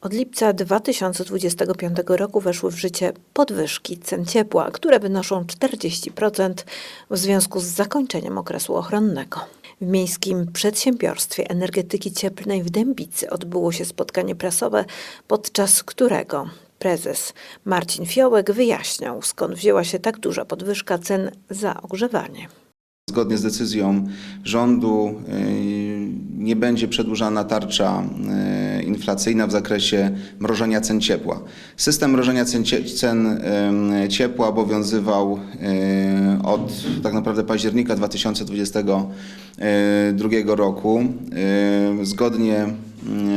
Od lipca 2025 roku weszły w życie podwyżki cen ciepła, które wynoszą 40% w związku z zakończeniem okresu ochronnego. W Miejskim Przedsiębiorstwie Energetyki Cieplnej w Dębicy odbyło się spotkanie prasowe, podczas którego prezes Marcin Fiołek wyjaśniał, skąd wzięła się tak duża podwyżka cen za ogrzewanie. Zgodnie z decyzją rządu y, nie będzie przedłużana tarcza y, inflacyjna w zakresie mrożenia cen ciepła. System mrożenia cen, cen ciepła obowiązywał od tak naprawdę października 2022 roku. Zgodnie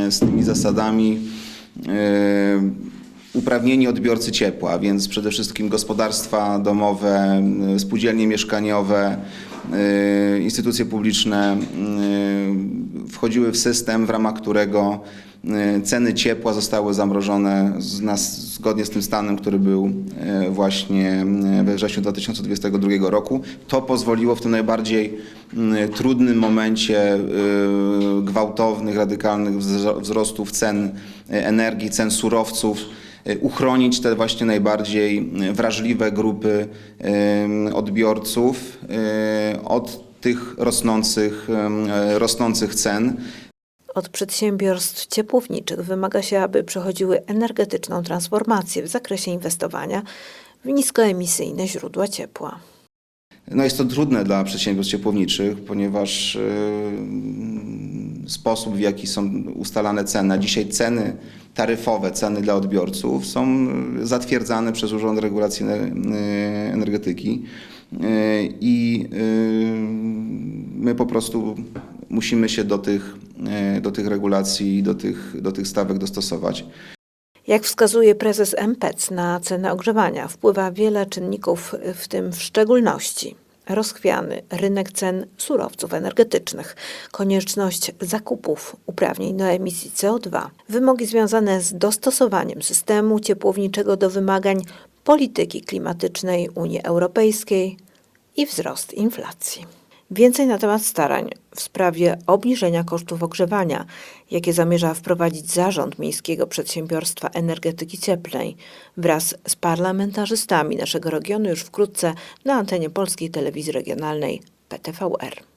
z tymi zasadami uprawnieni odbiorcy ciepła, więc przede wszystkim gospodarstwa domowe, spółdzielnie mieszkaniowe, instytucje publiczne wchodziły w system, w ramach którego ceny ciepła zostały zamrożone zgodnie z tym stanem, który był y, właśnie y, we wrześniu 2022 roku. To pozwoliło w tym najbardziej y, trudnym momencie gwałtownych, radykalnych wzro- wzrostów cen energii, cen surowców, uchronić te właśnie najbardziej wrażliwe grupy odbiorców od tych rosnących, rosnących cen. Od przedsiębiorstw ciepłowniczych wymaga się, aby przechodziły energetyczną transformację w zakresie inwestowania w niskoemisyjne źródła ciepła. No jest to trudne dla przedsiębiorstw ciepłowniczych, ponieważ y, sposób, w jaki są ustalane ceny, dzisiaj ceny taryfowe, ceny dla odbiorców są y, zatwierdzane przez Urząd Regulacji y, Energetyki i my po prostu musimy się do tych, do tych regulacji do tych, do tych stawek dostosować. Jak wskazuje prezes MPEC, na cenę ogrzewania wpływa wiele czynników, w tym w szczególności rozchwiany rynek cen surowców energetycznych, konieczność zakupów uprawnień do emisji CO2, wymogi związane z dostosowaniem systemu ciepłowniczego do wymagań polityki klimatycznej Unii Europejskiej i wzrost inflacji. Więcej na temat starań w sprawie obniżenia kosztów ogrzewania, jakie zamierza wprowadzić Zarząd Miejskiego Przedsiębiorstwa Energetyki Cieplnej wraz z parlamentarzystami naszego regionu już wkrótce na antenie Polskiej Telewizji Regionalnej PTVR.